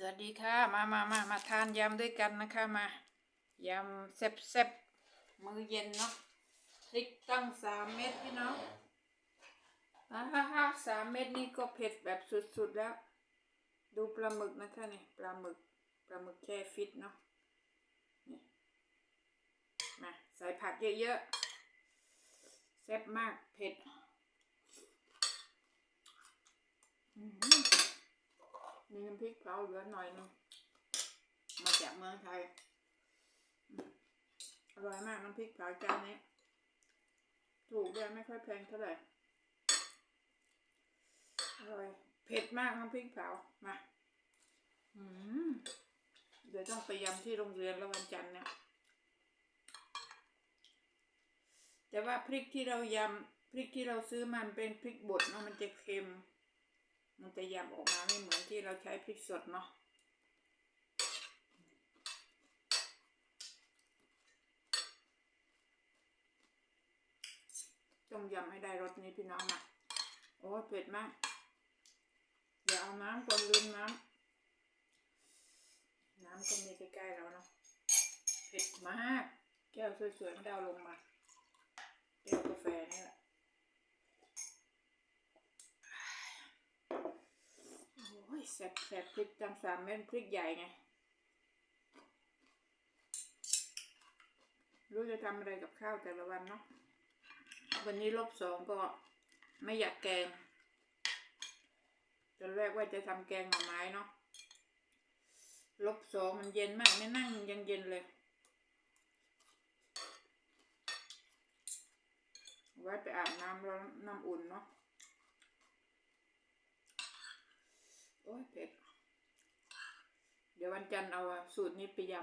สวัสดีค่ะ มามามามาทานยำด้วยกันนะคะมายำแซ่บแซบมือเย็นเนาะพริกตั้งสามเม็ดพี่น้องอ่าฮ่าฮ่าสามเม็ดนี่ก็เผ็ดแบบสุดๆแล้ว ดูปลาหมึกนะคะนี่ปลาหมึกปลาหมึกแช่ฟิตเนาะนี่มาใส่ผักเยอะๆแซ่บมากเผ็ด อือหือ มีน้ำพริกเผาเหลือหน่อยนึงมาจากเมืองไทยอืมอร่อยมากน้ำพริกเผาจานนี้ ถูกด้วยไม่ค่อยแพงเท่าไหร่ อร่อย เผ็ดมากน้ำพริกเผา มาอืมเดี๋ยวต้องไปยำที่โรงเรียนแล้ววันจันทร์เนี่ยแต่ว่าพริกที่เรายำพริกที่เราซื้อมันเป็นพริกบดเนาะมันจะเค็ม มันจะยำออกมาไม่เหมือนที่เราใช้พริกสดเนาะต้องยำให้ได้รสนี้พี่น้องนะโอ้เผ็ดมากอย่าเอาน้ำก่อนลืมน้ำน้ำก็มีใกล้ๆแล้วเนาะเผ็ดมาก แก้วสวยๆไม่ได้ลงมาแก้วกาแฟนี่แหละ โอ้ย แซ่บแซ่บพริกจังสามเม็ดพริกใหญ่ไง รู้จะทำอะไรกับข้าวแต่ละวันเนาะ วันนี้ลบสองก็ไม่อยากแกงตอนแรกว่าจะทำแกงหน่อไม้เนาะ ลบสองมันเย็นมากไม่นั่งยังเย็นเลย ไว้ไปอาบน้ำแล้วน้ำอุ่นเนาะ โอ้ ยเผ็ด เดี๋ยววันจันทร์เอาสูตรนี้ไปยำ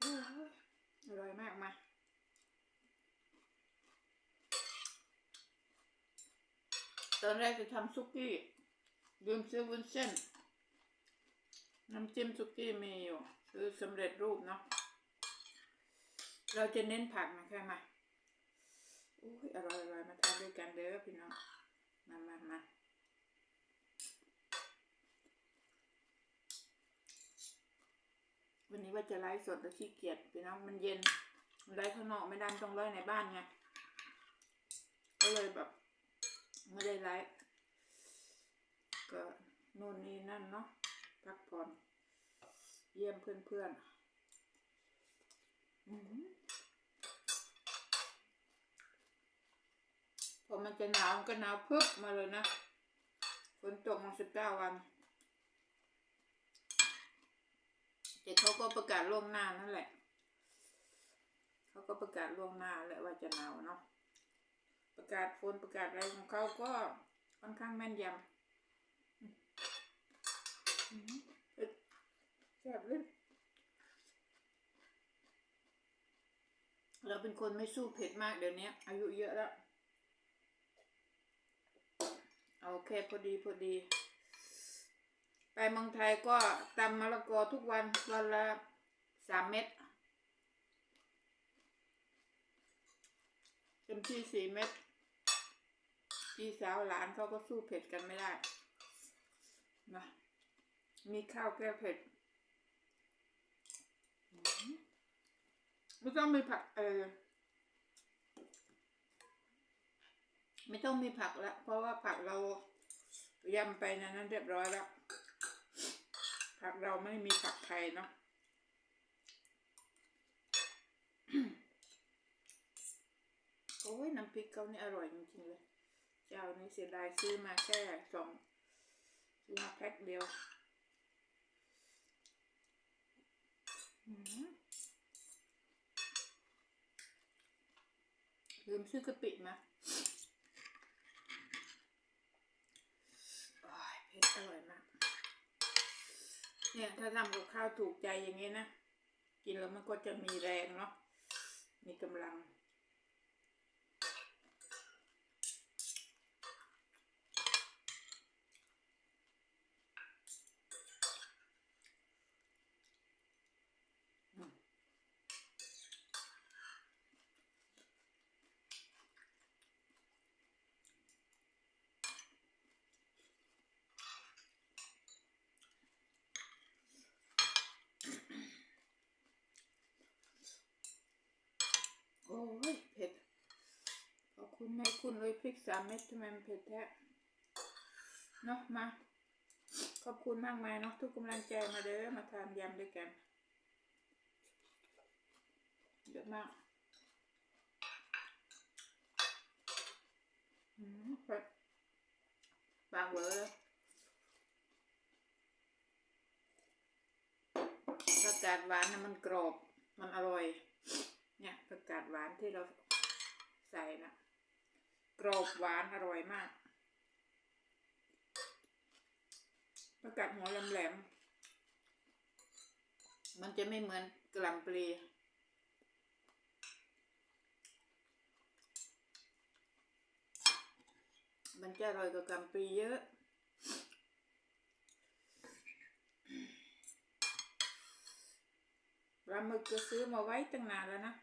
โอ้ยอร่อยมากมาตอนแรกจะทำซุกี้ลืมซื้อวุ้นเส้น น้ำจิ้มซุกี้มีอยู่ซื้อสำเร็จรูปเนาะเราจะเน้นผักนะคะมาอุ้ยอร่อยอร่อยมาทานด้วยกันเด้อพี่น้องมามามาวันนี้ว่าจะไลฟ์สดแต่ขี้เกียจพี่น้องมันเย็นไลฟ์ข้างนอกไม่ได้มันต้องไลฟ์ในบ้านไงก็เลยแบบไม่ได้ไลฟ์ก็นู่นนี่นั่นเนาะ พักผ่อน เยี่ยมเพื่อนๆอื้อหือพอมันจะหนาวก็หนาวพึบมาเลยนะฝนตกมาสิบเก้าวันแต่เขาก็ประกาศล่วงหน้านั่นแหละ เขาก็ประกาศล่วงหน้าแหละว่าจะหนาวเนาะ ประกาศฝนประกาศอะไรของเขาก็ค่อนข้างแม่นยำ แซ่บเลยเราเป็นคนไม่สู้เผ็ดมากเดี๋ยวนี้อายุเยอะแล้ว เอาแค่พอดีพอดี ไปเมืองไทยก็ตำมะละกอทุกวันวันละสามเม็ดเต็มที่สี่เม็ดพี่สาวหลานเขาก็สู้เผ็ดกันไม่ได้นะ มีข้าวแก้เผ็ด ไม่ต้องมีผักเออไม่ต้องมีผักล้วเพราะว่าผักเรายำไปในนั้นเรียบร้อยแล้ว ผักเราไม่มีผักไทยเนาะโอ้ยน้ำพริกเขานี่อร่อยจริงๆเลย เจ้านี่เสียดายซื้อมาแค่สองซื้อมาแพ็คเดียวอื้อหือ ลืมชื่อกะปิมาโอ้ยเผ็ดอร่อยมาก เนี่ยถ้าทำกับข้าวถูกใจอย่างนี้นะ กินแล้วมันก็จะมีแรงเนาะ มีกำลัง อ คุณแม่คุณเลยพริกสามเม็ดทำไมมันเผ็ดแท้เนาะมา ขอบคุณมากมายเนาะทุกกำลังใจมาเด้อมาทานยำด้วยกันเยอะมากอืมเผ็ดปากเวอร์ผักกาดหวานนะมันกรอบ มันอร่อย เนี่ยผักกาดหวานที่เราใส่นะ กรอบหวานอร่อยมากผักกาดหัวแหลมๆมันจะไม่เหมือนกะหล่ำปลีมันจะอร่อยกว่ากะหล่ำปลีเยอะปลาหมึกก็ซื้อมาไว้ตั้งนานแล้วนะ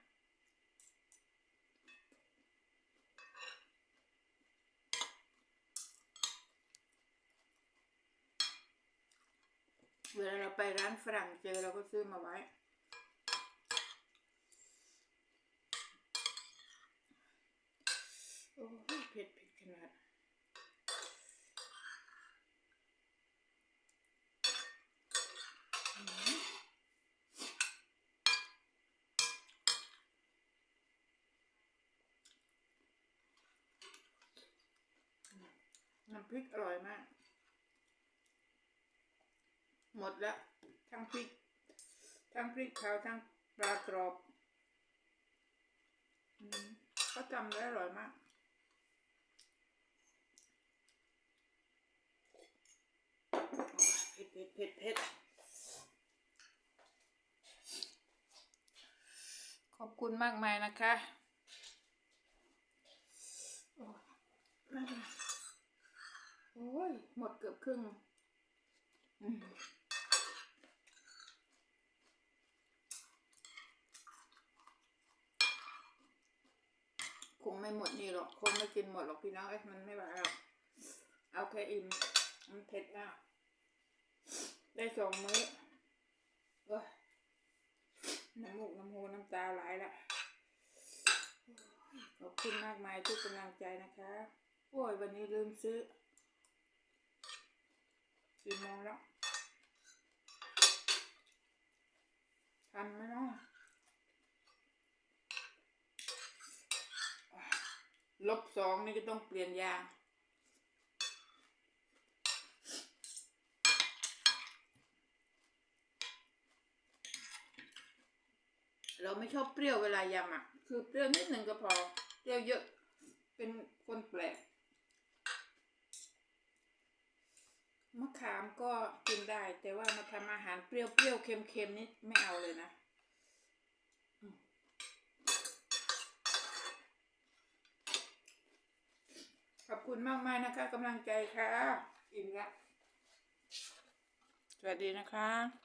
เวลาเรา ไปร้านฝรั่งเจอเราก็ซื้อมาไว้ โอ้ยเผ็ดเผ็ดขนาดน้ำพริกอร่อยมาก หมดแล้วทั้งพริก ทั้งพริกขาวทั้งปลากรอบก็ทำได้อร่อยมาก เผ็ดเผ็ดเผ็ดเผ็ดขอบคุณมากมายนะคะโอ้ยโอ้ยหมดเกือบครึ่ง อืมคงไม่หมดนี่ หรอกคงไม่กินหมดหรอกพี่น้องเอ้ยมันไม่ไหวหรอกเอาแค่อิ่มมันเผ็ดมากได้สองมื้อเอ้ยน้ำมูกน้ำหูน้ำตาไหลละขอบคุณมากมายทุกกำลังใจนะคะ โอ้ย วันนี้ลืมซื้อสี่โมงแล้วทันไหมเนาะ ลบสองนี่ก็ต้องเปลี่ยนยาง เราไม่ชอบเปรี้ยวเวลายำอะ คือเปรี้ยวนิดหนึ่งก็พอ เปรี้ยวเยอะ เป็นคนแปลก มะขามก็กินได้ แต่ว่ามาทำอาหารเปรี้ยวๆเค็มๆนี่ไม่เอาเลยนะ ขอบคุณมากมากนะคะกำลังใจค่ะอิ่มละสวัสดีนะคะ